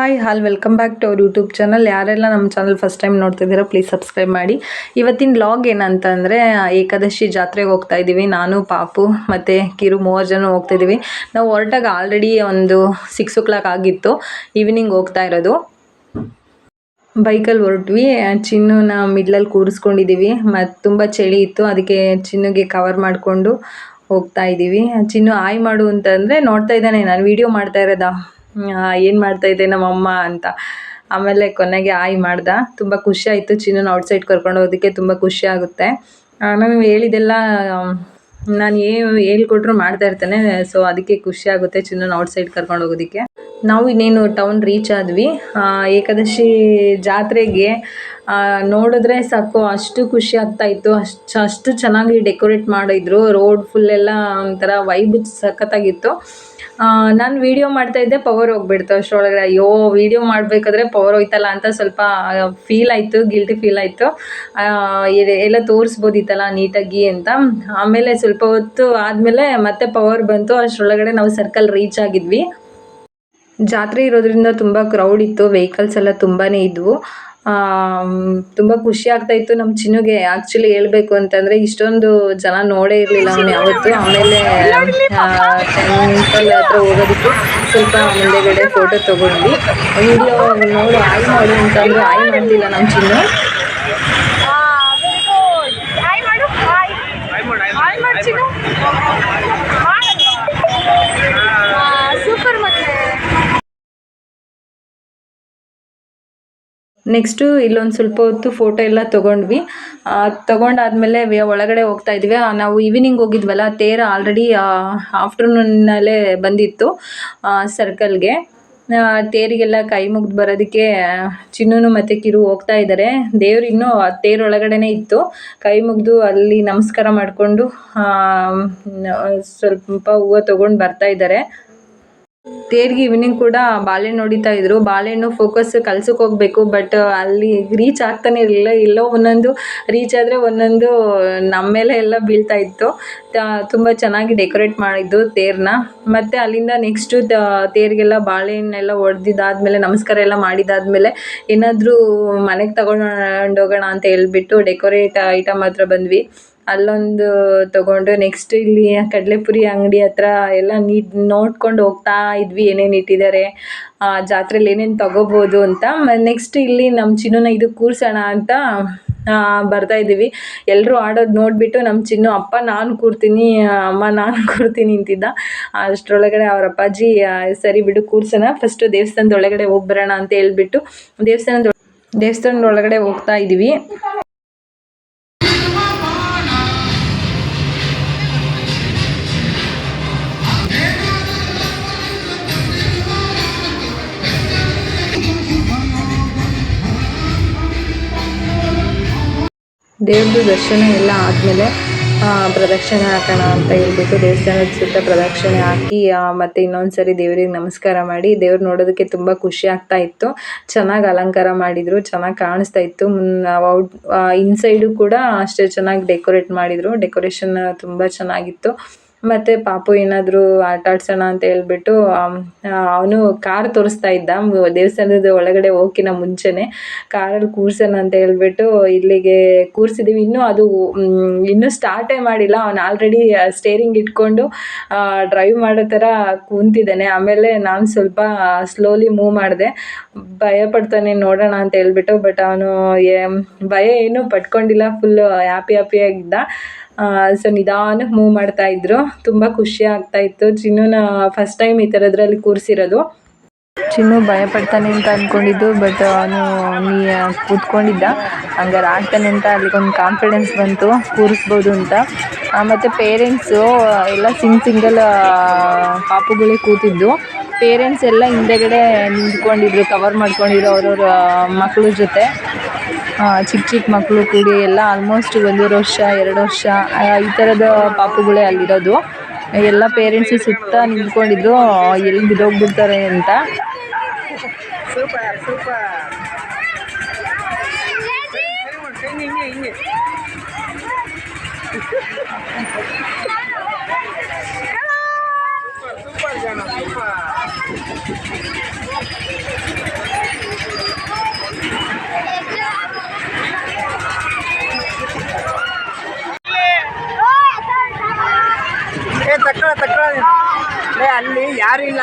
Hi all welcome back to ಅವ್ರ YouTube channel ಯಾರೆಲ್ಲ ನಮ್ಮ ಚಾನಲ್ ಫಸ್ಟ್ ಟೈಮ್ ನೋಡ್ತಿದ್ದೀರಾ ಪ್ಲೀಸ್ ಸಬ್ಸ್ಕ್ರೈಬ್ ಮಾಡಿ. ಇವತ್ತಿನ ಲಾಗ್ ಏನಂತಂದರೆ, ಏಕಾದಶಿ ಜಾತ್ರೆಗೆ ಹೋಗ್ತಾ ಇದ್ದೀವಿ ನಾನು, ಪಾಪು, ಮತ್ತು ಕಿರು ಮೂವರು ಜನ ಹೋಗ್ತಾ ಇದ್ದೀವಿ ನಾವು ಹೊರಟಾಗ ಆಲ್ರೆಡಿ ಒಂದು ಸಿಕ್ಸ್ ಓ ಕ್ಲಾಕ್ ಆಗಿತ್ತು. ಈವ್ನಿಂಗ್ ಹೋಗ್ತಾ ಇರೋದು. ಬೈಕಲ್ಲಿ ಹೊರಟ್ವಿ. ಚಿನ್ನುನ ಮಿಡ್ಲಲ್ಲಿ ಕೂರಿಸ್ಕೊಂಡಿದ್ದೀವಿ ಮತ್ತು ತುಂಬ ಚಳಿ ಇತ್ತು. ಅದಕ್ಕೆ ಚಿನ್ನುಗೆ ಕವರ್ ಮಾಡಿಕೊಂಡು ಹೋಗ್ತಾ ಇದ್ದೀವಿ ಚಿನ್ನು ಆಯ್ ಮಾಡು ಅಂತಂದರೆ ನೋಡ್ತಾ ಇದ್ದಾನೆ. ನಾನು ವೀಡಿಯೋ ಮಾಡ್ತಾ ಇರೋದಾ? ಏನು ಮಾಡ್ತಾ ಇದೆ ನಮ್ಮಮ್ಮ ಅಂತ. ಆಮೇಲೆ ಕೊನೆಗೆ ಆಯ್ ಮಾಡ್ದ. ತುಂಬ ಖುಷಿ ಆಯಿತು ಚಿನ್ನನ ಔಟ್ಸೈಡ್ ಕರ್ಕೊಂಡು ಹೋಗೋದಕ್ಕೆ, ತುಂಬ ಖುಷಿ ಆಗುತ್ತೆ. ನಾನು ಹೇಳಿದೆಲ್ಲ, ನಾನು ಏನು ಹೇಳ್ಕೊಟ್ರು ಮಾಡ್ತಾ ಇರ್ತೇನೆ. ಸೊ ಅದಕ್ಕೆ ಖುಷಿ ಆಗುತ್ತೆ ಚಿನ್ನನ ಔಟ್ಸೈಡ್ ಕರ್ಕೊಂಡು ಹೋಗೋದಕ್ಕೆ. ನಾವು ಇನ್ನೇನು ಟೌನ್ ರೀಚ್ ಆದ್ವಿ. ಏಕಾದಶಿ ಜಾತ್ರೆಗೆ ನೋಡಿದ್ರೆ ಸಾಕು, ಅಷ್ಟು ಖುಷಿ ಆಗ್ತಾ ಇತ್ತು. ಅಷ್ಟು ಅಷ್ಟು ಚೆನ್ನಾಗಿ ಡೆಕೋರೇಟ್ ಮಾಡಿದ್ರು. ರೋಡ್ ಫುಲ್ ಎಲ್ಲ ಒಂಥರ ವೈಬ್ ಸಖತ್ತಾಗಿತ್ತು. ನಾನು ವೀಡಿಯೋ ಮಾಡ್ತಾ ಇದ್ದೆ ಪವರ್ ಹೋಗ್ಬಿಡ್ತು ಅಷ್ಟರೊಳಗಡೆ. ಅಯ್ಯೋ ವೀಡಿಯೋ ಮಾಡಬೇಕಾದ್ರೆ ಪವರ್ ಹೋಯ್ತಲ್ಲ ಅಂತ ಸ್ವಲ್ಪ ಫೀಲ್ ಆಯಿತು ಗಿಲ್ಟಿ ಫೀಲ್ ಆಯಿತು. ಎಲ್ಲ ತೋರಿಸ್ಬೋದಿತ್ತಲ್ಲ ನೀಟಾಗಿ ಅಂತ. ಆಮೇಲೆ ಸ್ವಲ್ಪ ಹೊತ್ತು ಆದಮೇಲೆ ಮತ್ತೆ ಪವರ್ ಬಂತು, ಅಷ್ಟರೊಳಗಡೆ ನಾವು ಸರ್ಕಲ್ ರೀಚ್ ಆಗಿದ್ವಿ. ಜಾತ್ರೆ ಇರೋದ್ರಿಂದ ತುಂಬ ಕ್ರೌಡ್ ಇತ್ತು ವೆಹಿಕಲ್ಸ್ ಎಲ್ಲ ತುಂಬಾ ಇದ್ವು. ತುಂಬ ಖುಷಿ ಆಗ್ತಾ ಇತ್ತು ನಮ್ಮ ಚಿನ್ನುಗೆ. ಆ್ಯಕ್ಚುಲಿ ಹೇಳ್ಬೇಕು ಅಂತಂದರೆ ಇಷ್ಟೊಂದು ಜನ ನೋಡೇ ಇರಲಿಲ್ಲ ಅವನು ಯಾವತ್ತು. ಆಮೇಲೆ ಟೆಂಪಲ್ ಹತ್ರ ಹೋಗೋದಕ್ಕೆ ಸ್ವಲ್ಪ ಮುಂದೆಗಡೆ ಫೋಟೋ ತೊಗೊಂಡ್ವಿ. ವಿಡಿಯೋ ನೋಡು, ಆಯ್ ಮಾಡು ಅಂತಂದ್ರೆ, ಆಯ್ ಮಾಡ್ಲಿಲ್ಲ ನಮ್ಮ ಚಿನ್ನು ವೆರಿ ಗುಡ್ ಹಾಯ್ ಮಾಡು ಹಾಯ್ ಹಾಯ್ ಮಾಡು ಚಿನ್ನು ಸೂಪರ್ ಮತ್ತೆ ನೆಕ್ಸ್ಟು ಇಲ್ಲೊಂದು ಸ್ವಲ್ಪ ಹೊತ್ತು ಫೋಟೋ ಎಲ್ಲ ತೊಗೊಂಡ್ವಿ. ತಗೊಂಡಾದ್ಮೇಲೆ ಒಳಗಡೆ ಹೋಗ್ತಾ ಇದ್ವಿ. ನಾವು ಈವ್ನಿಂಗ್ ಹೋಗಿದ್ವಲ್ಲ, ತೇರ ಆಲ್ರೆಡಿ ಆಫ್ಟರ್ನೂನಲ್ಲೇ ಬಂದಿತ್ತು ಸರ್ಕಲ್ಗೆ ತೇರಿಗೆಲ್ಲ ಕೈ ಮುಗ್ದು ಬರೋದಕ್ಕೆ, ಚಿನ್ನೂನು ಮತ್ತು ಕಿರು ಹೋಗ್ತಾ ಇದ್ದಾರೆ ದೇವ್ರು ಇನ್ನೂ ಆ ತೇರ್ ಒಳಗಡೆನೇ ಇತ್ತು. ಕೈ ಮುಗಿದು ಅಲ್ಲಿ ನಮಸ್ಕಾರ ಮಾಡಿಕೊಂಡು ಸ್ವಲ್ಪ ಹೂವು ತೊಗೊಂಡು ಬರ್ತಾ ಇದ್ದಾರೆ ತೇರ್ಗೆ ಈವ್ನಿಂಗ್ ಕೂಡ ಬಾಳೆಹಣ್ಣು ಹೊಡಿತಾ ಇದ್ರು. ಬಾಳೆಹಣ್ಣು ಫೋಕಸ್ ಕಲ್ಸಕ್ಕೆ ಹೋಗ್ಬೇಕು ಬಟ್ ಅಲ್ಲಿ ರೀಚ್ ಆಗ್ತಾನೆ ಇರಲಿಲ್ಲ ಎಲ್ಲೋ ಒಂದೊಂದು ರೀಚ್ ಆದರೆ ಒಂದೊಂದು ನಮ್ಮ ಮೇಲೆ ಎಲ್ಲ ಬೀಳ್ತಾ ಇತ್ತು. ತುಂಬ ಚೆನ್ನಾಗಿ ಡೆಕೋರೇಟ್ ಮಾಡಿದ್ದು ತೇರನ್ನ ಮತ್ತು ಅಲ್ಲಿಂದ ನೆಕ್ಸ್ಟು ತೇರಿಗೆಲ್ಲ ಬಾಳೆಹಣ್ಣೆಲ್ಲ ಹೊಡೆದಿದ್ದಾದ್ಮೇಲೆ ನಮಸ್ಕಾರ ಎಲ್ಲ ಮಾಡಿದಾದ್ಮೇಲೆ ಏನಾದರೂ ಮನೆಗೆ ತಗೊಂಡು ಹೋಗೋಣ ಅಂತ ಹೇಳ್ಬಿಟ್ಟು ಡೆಕೋರೇಟ್ ಐಟಮ್ ಹತ್ರ ಬಂದ್ವಿ. ಅಲ್ಲೊಂದು ತಗೊಂಡು ನೆಕ್ಸ್ಟ್ ಇಲ್ಲಿ ಕಡಲೆಪುರಿ ಅಂಗಡಿ ಹತ್ರ ಎಲ್ಲ ನೀ ನೋಡ್ಕೊಂಡು ಹೋಗ್ತಾ ಇದ್ವಿ ಏನೇನು ಇಟ್ಟಿದ್ದಾರೆ. ಆ, ಜಾತ್ರೆಲಿ ಏನೇನು ತಗೋಬೋದು ಅಂತ. ನೆಕ್ಸ್ಟ್ ಇಲ್ಲಿ ನಮ್ಮ ಚಿನ್ನುನ ಇದು ಕೂರ್ಸೋಣ ಅಂತ ಬರ್ತಾ ಇದ್ದೀವಿ. ಎಲ್ಲರೂ ಆಡೋದು ನೋಡಿಬಿಟ್ಟು ನಮ್ಮ ಚಿನ್ನು ಅಪ್ಪ ನಾನು ಕೂರ್ತೀನಿ ಅಮ್ಮ ನಾನು ಕೂರ್ತೀನಿ ಅಂತಿದ್ದ. ಅಷ್ಟರೊಳಗಡೆ ಅವ್ರ ಅಪ್ಪಾಜಿ ಸರಿ ಬಿಡು ಕೂರ್ಸೋಣ. ಫಸ್ಟು ದೇವಸ್ಥಾನದ ಒಳಗಡೆ ಹೋಗಿ ಬರೋಣ ಅಂತ ಹೇಳ್ಬಿಟ್ಟು ದೇವಸ್ಥಾನದ ದೇವಸ್ಥಾನದ ಒಳಗಡೆ ಹೋಗ್ತಾ ಇದ್ದೀವಿ. ದೇವ್ರದ್ದು ದರ್ಶನ ಎಲ್ಲ ಆದಮೇಲೆ ಪ್ರದಕ್ಷಿಣೆ ಹಾಕೋಣ ಅಂತ ಹೇಳ್ಬಿಟ್ಟು ದೇವಸ್ಥಾನದ ಸುತ್ತ ಪ್ರದಕ್ಷಿಣೆ ಹಾಕಿ ಮತ್ತೆ ಇನ್ನೊಂದು ಸರಿ ದೇವರಿಗೆ ನಮಸ್ಕಾರ ಮಾಡಿ, ದೇವ್ರು ನೋಡೋದಕ್ಕೆ ತುಂಬ ಖುಷಿ ಆಗ್ತಾ ಇತ್ತು. ಚೆನ್ನಾಗಿ ಅಲಂಕಾರ ಮಾಡಿದ್ರು, ಚೆನ್ನಾಗಿ ಕಾಣಿಸ್ತಾ ಇತ್ತು. ಔಟ್ ಇನ್ಸೈಡು ಕೂಡ ಅಷ್ಟೇ ಚೆನ್ನಾಗಿ ಡೆಕೋರೇಟ್ ಮಾಡಿದ್ರು. ಡೆಕೋರೇಷನ್ ತುಂಬ ಚೆನ್ನಾಗಿತ್ತು. ಮತ್ತು ಪಾಪು ಏನಾದರೂ ಆಟ ಆಡ್ಸೋಣ ಅಂತ ಹೇಳ್ಬಿಟ್ಟು ಅವನು ಕಾರ್ ತೋರಿಸ್ತಾ ಇದ್ದ. ದೇವಸ್ಥಾನದ ಒಳಗಡೆ ಹೋಗಿನ ಮುಂಚೆನೇ ಕಾರಲ್ಲಿ ಕೂರ್ಸೋಣ ಅಂತ ಹೇಳ್ಬಿಟ್ಟು ಇಲ್ಲಿಗೆ ಕೂರಿಸಿದ್ದೀವಿ ಇನ್ನೂ ಅದು ಇನ್ನೂ ಸ್ಟಾರ್ಟೇ ಮಾಡಿಲ್ಲ. ಅವನು ಆಲ್ರೆಡಿ ಸ್ಟೇರಿಂಗ್ ಇಟ್ಕೊಂಡು ಡ್ರೈವ್ ಮಾಡೋ ಥರ ಕೂತಿದ್ದಾನೆ. ಆಮೇಲೆ ನಾನು ಸ್ವಲ್ಪ ಸ್ಲೋಲಿ ಮೂವ್ ಮಾಡಿದೆ. ಭಯ ಪಡ್ತಾನೆ ನೋಡೋಣ ಅಂತ ಹೇಳ್ಬಿಟ್ಟು ಬಟ್ ಅವನು ಭಯ ಏನೂ ಪಟ್ಕೊಂಡಿಲ್ಲ. ಫುಲ್ಲು ಹ್ಯಾಪಿ ಹ್ಯಾಪಿಯಾಗಿದ್ದ ಸೊ ನಿಧಾನಕ್ಕೆ ಮೂವ್ ಮಾಡ್ತಾ ಇದ್ರು. ತುಂಬ ಖುಷಿ ಆಗ್ತಾ ಇತ್ತು. ಚಿನ್ನೂನ ಫಸ್ಟ್ ಟೈಮ್ ಈ ಥರದ್ರಲ್ಲಿ ಕೂರಿಸಿರೋದು. ಚಿನ್ನು ಭಯ ಪಡ್ತಾನೆ ಅಂತ ಅಂದ್ಕೊಂಡಿದ್ದು ಬಟ್ ಅವನು ನೀ ಕೂತ್ಕೊಂಡಿದ್ದ. ಹಂಗಾರೆ ಆಗ್ತಾನೆ ಅಂತ ಅಲ್ಲಿಗೊಂದು ಕಾನ್ಫಿಡೆನ್ಸ್ ಬಂತು. ಕೂರಿಸ್ಬೋದು ಅಂತ. ಮತ್ತು ಪೇರೆಂಟ್ಸು ಎಲ್ಲ ಸಿಂಗ್ ಸಿಂಗಲ್ ಪಾಪುಗಳೇ ಕೂತಿದ್ದು. ಪೇರೆಂಟ್ಸ್ ಎಲ್ಲ ಹಿಂದೆಗಡೆ ನಿಂತ್ಕೊಂಡಿದ್ರು ಕವರ್ ಮಾಡ್ಕೊಂಡಿದ್ರು ಅವ್ರವ್ರ ಮಕ್ಕಳ ಜೊತೆ. ಚಿಕ್ಕ ಚಿಕ್ಕ ಮಕ್ಕಳು ಕೂಡಿ ಎಲ್ಲ ಆಲ್ಮೋಸ್ಟ್ ಒಂದೂವರೆ ವರ್ಷ, ಎರಡು ವರ್ಷ ಈ ಥರದ ಪಾಪುಗಳೇ ಅಲ್ಲಿರೋದು. ಎಲ್ಲ ಪೇರೆಂಟ್ಸು ಸುತ್ತ ನಿಂತ್ಕೊಂಡಿದ್ರು, ಎಲ್ಲಿ ಬಿದ್ದೋಗ್ಬಿಡ್ತಾರೆ ಅಂತ. ಸೂಪರ್.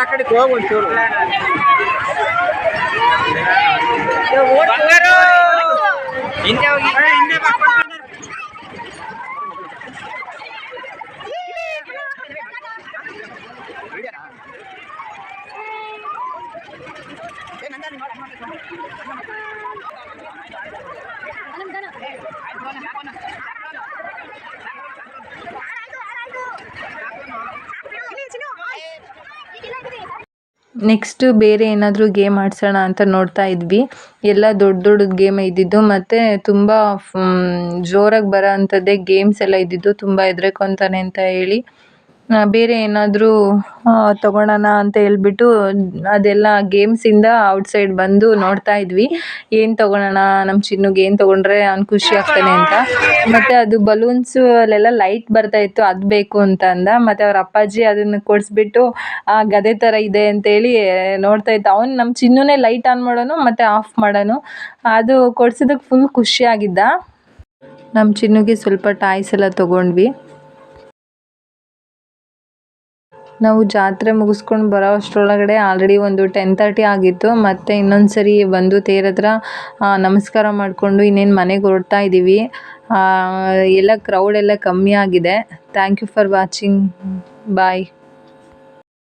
ಕಡೆಗೆ ಹೋಗಿ ಒಂಚೂರು ಹಿಂದೆ ಹೋಗಿ ಹಿಂದೆ ಬಾ, ನೆಕ್ಸ್ಟ್ ಬೇರೆ ಏನಾದರೂ ಗೇಮ್ ಆಡ್ಸೋಣ ಅಂತ ನೋಡ್ತಾ ಇದ್ವಿ. ಎಲ್ಲ ದೊಡ್ಡ ದೊಡ್ಡದು ಗೇಮ್ ಇದ್ದಿದ್ದು ಮತ್ತು ತುಂಬ ಜೋರಾಗಿ ಬರೋ ಅಂಥದ್ದೇ ಗೇಮ್ಸ್ ಎಲ್ಲ ಇದ್ದಿದ್ದು ತುಂಬ ಹೆದ್ರಕೊಂತಾನೆ ಅಂತ ಹೇಳಿ. ಬೇರೆ ಏನಾದರೂ ತೊಗೊಳೋಣ ಅಂತ ಹೇಳ್ಬಿಟ್ಟು ಅದೆಲ್ಲ ಗೇಮ್ಸಿಂದ ಔಟ್ಸೈಡ್ ಬಂದು ನೋಡ್ತಾ ಇದ್ವಿ. ಏನು ತೊಗೊಳೋಣ ನಮ್ಮ ಚಿನ್ನುಗೆ ಏನು ತೊಗೊಂಡ್ರೆ ಅವ್ನು ಖುಷಿ ಆಗ್ತಾನೆ ಅಂತ. ಮತ್ತು ಅದು ಬಲೂನ್ಸು ಅಲ್ಲೆಲ್ಲ ಲೈಟ್ ಬರ್ತಾ ಇತ್ತು, ಅದು ಬೇಕು ಅಂತ ಅಂದ. ಮತ್ತು ಅವ್ರ ಅಪ್ಪಾಜಿ ಅದನ್ನು ಕೊಡಿಸ್ಬಿಟ್ಟು, ಆ, ಗದೆ ಥರ ಇದೆ ಅಂತೇಳಿ ನೋಡ್ತಾ ಇದ್ದ ಅವ್ನು ನಮ್ಮ ಚಿನ್ನುನೇ ಲೈಟ್ ಆನ್ ಮಾಡೋನು, ಮತ್ತು ಆಫ್ ಮಾಡೋನು. ಅದು ಕೊಡ್ಸಿದಕ್ಕೆ ಫುಲ್ ಖುಷಿಯಾಗಿದ್ದ ನಮ್ಮ ಚಿನ್ನುಗೆ ಸ್ವಲ್ಪ ಟಾಯ್ಸ್ ಎಲ್ಲ ತೊಗೊಂಡ್ವಿ. ನಾವು ಜಾತ್ರೆ ಮುಗಿಸ್ಕೊಂಡು ಬರೋ ಅಷ್ಟರೊಳಗಡೆ ಆಲ್ರೆಡಿ ಒಂದು ಟೆನ್ ತರ್ಟಿ ಆಗಿತ್ತು. ಮತ್ತು ಇನ್ನೊಂದು ಸರಿ ಬಂದು ತೇರ ಹತ್ರ ನಮಸ್ಕಾರ ಮಾಡಿಕೊಂಡು ಇನ್ನೇನು ಮನೆಗೆ ಹೊರಡ್ತಾ ಇದ್ದೀವಿ ಎಲ್ಲ ಕ್ರೌಡ್ ಎಲ್ಲ ಕಮ್ಮಿ ಆಗಿದೆ. Thank you for watching bye